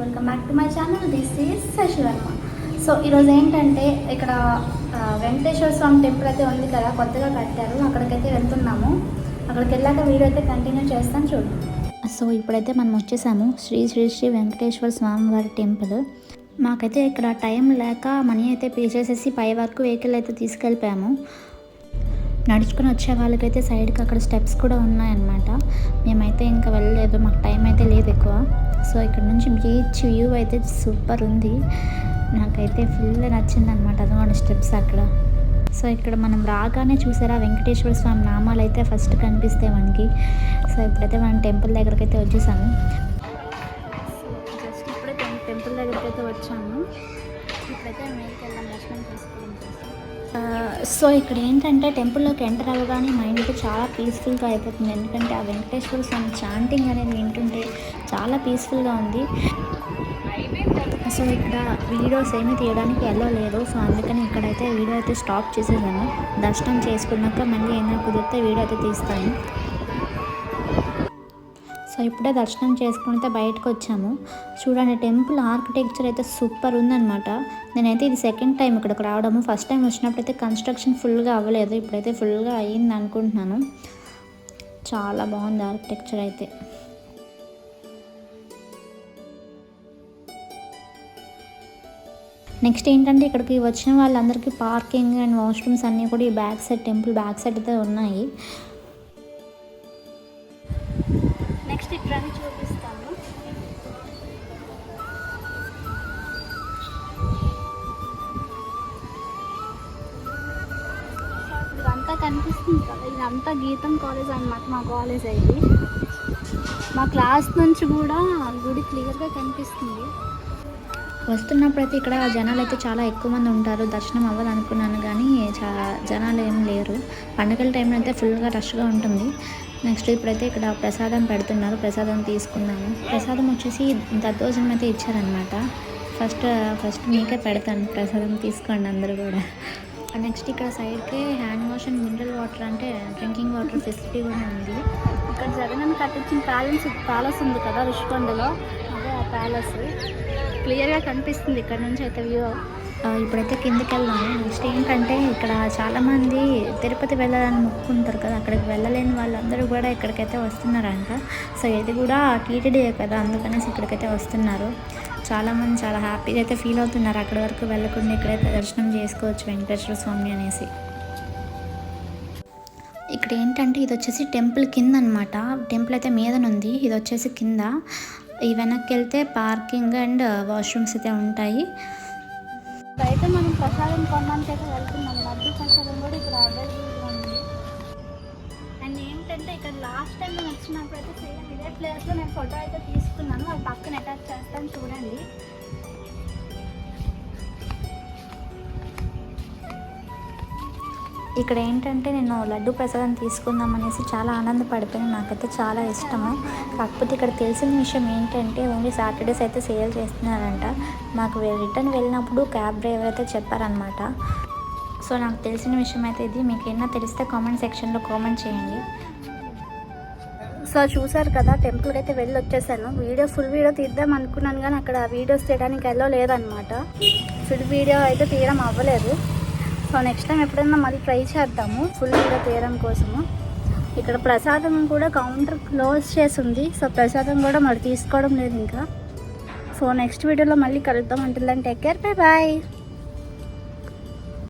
Welcome back to my channel this is Shashi Varma so ఈరోజు ఏంటంటే ఇక్కడ వెంకటేశ్వర స్వామి temple అయితే ఉంది కదా కొత్తగా కట్టారు. అక్కడికైతే వెళ్తున్నాము. అక్కడికి వెళ్ళాక వీడియో అయితే కంటిన్యూ చేస్తాను చూడు. సో ఇప్పుడైతే మనం వచ్చేసాము. శ్రీ శ్రీ శ్రీ వెంకటేశ్వర స్వామివారి టెంపుల్ మాకైతే ఇక్కడ టైం లేక మనీ అయితే పే చేసేసి పై వరకు వెహికల్ అయితే తీసుకెళ్ళిపోయాము. నడుచుకుని వచ్చే వాళ్ళకైతే సైడ్కి అక్కడ స్టెప్స్ కూడా ఉన్నాయన్నమాట. మేమైతే ఇంకా వెళ్ళలేదు మాకు టైం అయితే లేదు ఎక్కువ. సో ఇక్కడ నుంచి బీచ్ వ్యూ అయితే సూపర్ ఉంది. నాకైతే ఫుల్ నచ్చింది అనమాట అదొక స్టెప్స్ అక్కడ. సో ఇక్కడ మనం రాగానే చూసారా వెంకటేశ్వర స్వామి నామాలు అయితే ఫస్ట్ కనిపిస్తాయి మనకి. సో ఇప్పుడైతే మనం టెంపుల్ దగ్గరికి అయితే వచ్చేసాము. జస్ట్ ఇప్పుడే టెంపుల్ దగ్గరికి అయితే వచ్చాము. ఇప్పుడైతే మేరకు వెళ్ళాం దర్శనం చేసుకోవడం కోసం. సో ఇక్కడ ఏంటంటే టెంపుల్లోకి ఎంటర్ అవ్వగానే మైండ్ చాలా పీస్ఫుల్గా అయిపోతుంది. ఎందుకంటే ఆ వెంకటేశ్వర స్వామి చాంటింగ్ అనేది వింటుంటే చాలా పీస్ఫుల్గా ఉంది. సో ఇక్కడ వీడియోస్ ఏమీ తీయడానికి వెళ్ళలేదు లేదు. సో అందుకని ఇక్కడైతే వీడియో అయితే స్టాప్ చేసేసాను. దర్శనం చేసుకున్నాక మళ్ళీ ఏమైనా కుదిరితే వీడియో అయితే తీస్తాను. సో ఇప్పుడే దర్శనం చేసుకుంటే బయటకు వచ్చాము చూడండి టెంపుల్ ఆర్కిటెక్చర్ అయితే సూపర్ ఉందన్నమాట. నేనైతే ఇది సెకండ్ టైం ఇక్కడికి రావడము. ఫస్ట్ టైం వచ్చినప్పుడు అయితే కన్స్ట్రక్షన్ ఫుల్గా అవ్వలేదు. ఇప్పుడైతే ఫుల్గా అయ్యింది అనుకుంటున్నాను. చాలా బాగుంది ఆర్కిటెక్చర్ అయితే. నెక్స్ట్ ఏంటంటే ఇక్కడికి వచ్చిన వాళ్ళందరికీ పార్కింగ్ అండ్ వాష్రూమ్స్ అన్నీ కూడా ఈ back side temple back side అయితే ఉన్నాయి. నెక్స్ట్ ఇక్కడ చూపిస్తాను. ఇదంతా కనిపిస్తుంది కదా ఇదంతా గీతం కాలేజ్ అనమాట మా కాలేజ్ అయింది మా క్లాస్ నుంచి కూడా గుడి క్లియర్గా కనిపిస్తుంది. వస్తున్నప్పుడైతే ఇక్కడ జనాలు అయితే చాలా ఎక్కువ మంది ఉంటారు. దర్శనం అవ్వాలనుకున్నాను కానీ చా జనాలు ఏం లేరు. పండగల టైంలో అయితే ఫుల్గా రష్గా ఉంటుంది. నెక్స్ట్ ఇప్పుడైతే ఇక్కడ ప్రసాదం పెడుతున్నారు ప్రసాదం తీసుకున్నాము ప్రసాదం వచ్చేసి దద్దోజనం అయితే ఇచ్చారనమాట ఫస్ట్ ఫస్ట్ మీకే పెడతాను ప్రసాదం తీసుకోండి అందరూ కూడా. నెక్స్ట్ ఇక్కడ సైడ్కి hand wash and mineral water అంటే డ్రింకింగ్ వాటర్ ఫెసిలిటీ కూడా ఉంది. ఇక్కడ జగన్ కట్టించిన ప్యాలెన్స్ ప్యాలెస్ ఉంది కదా రుషికొండలో అదే ఆ ప్యాలెస్. క్లియర్గా కనిపిస్తుంది ఇక్కడ నుంచి అయితే వ్యూ. ఇప్పుడైతే కిందకి వెళ్దాము. నెక్స్ట్ ఏంటంటే ఇక్కడ చాలామంది తిరుపతి వెళ్ళాలని మొక్కుంటారు కదా. అక్కడికి వెళ్ళలేని వాళ్ళందరూ కూడా ఇక్కడికైతే వస్తున్నారంట. సో ఇది కూడా టీటీడీ కదా అందుకనేసి ఇక్కడికైతే వస్తున్నారు. చాలామంది చాలా హ్యాపీగా అయితే ఫీల్ అవుతున్నారు అక్కడి వరకు వెళ్ళకుండా ఇక్కడైతే దర్శనం చేసుకోవచ్చు వెంకటేశ్వర స్వామి అనేసి. ఇక్కడ ఏంటంటే ఇది వచ్చేసి టెంపుల్ కింద అనమాట టెంపుల్ అయితే మీదనుంది ఇది వచ్చేసి కింద. ఈ వెనక్కి వెళ్తే పార్కింగ్ అండ్ వాష్రూమ్స్ అయితే ఉంటాయి. అయితే మనం ప్రసాదం కొనడానికి అయితే వెళ్తున్నాం. లడ్డు ప్రసాదం కూడా ఇక్కడ అవైలబుల్గా ఉంది. అండ్ ఏంటంటే ఇక్కడ లాస్ట్ టైం నేను వచ్చినప్పుడు అయితే సేమ్ ఇదే ప్లేస్లో నేను ఫోటో అయితే తీసుకున్నాను. అది పక్కన అటాచ్ చేస్తాను చూడండి. ఇక్కడ ఏంటంటే నేను లడ్డు ప్రసాదం తీసుకుందాం అనేసి చాలా ఆనందపడిపోయాను. నాకైతే చాలా ఇష్టము. కాకపోతే ఇక్కడ తెలిసిన విషయం ఏంటంటే ఓన్లీ సాటర్డేస్ అయితే సేల్ చేస్తున్నారంట. మాకు రిటర్న్ వెళ్ళినప్పుడు క్యాబ్ డ్రైవర్ అయితే చెప్పారనమాట సో నాకు తెలిసిన విషయం అయితే ఇది. మీకు ఏమైనా తెలిస్తే కామెంట్ సెక్షన్లో కామెంట్ చేయండి. సో చూసారు కదా టెంపుల్కి అయితే వెళ్ళి వచ్చేసాను వీడియో ఫుల్ వీడియో తీద్దాం అనుకున్నాను కానీ అక్కడ వీడియోస్ తీయడానికి వెళ్ళలేదన్నమాట ఫుల్ వీడియో అయితే తీయడం అవ్వలేదు. సో నెక్స్ట్ టైం ఎప్పుడైనా మళ్ళీ ట్రై చేద్దాము. ఫుల్ వీడియో తీయడం కోసము. ఇక్కడ ప్రసాదం కూడా కౌంటర్ క్లోజ్ చేసి ఉంది సో ప్రసాదం కూడా మరి తీసుకోవడం లేదు ఇంకా. సో నెక్స్ట్ వీడియోలో మళ్ళీ కలుద్దాం. అంటే టేక్ కేర్ బై బాయ్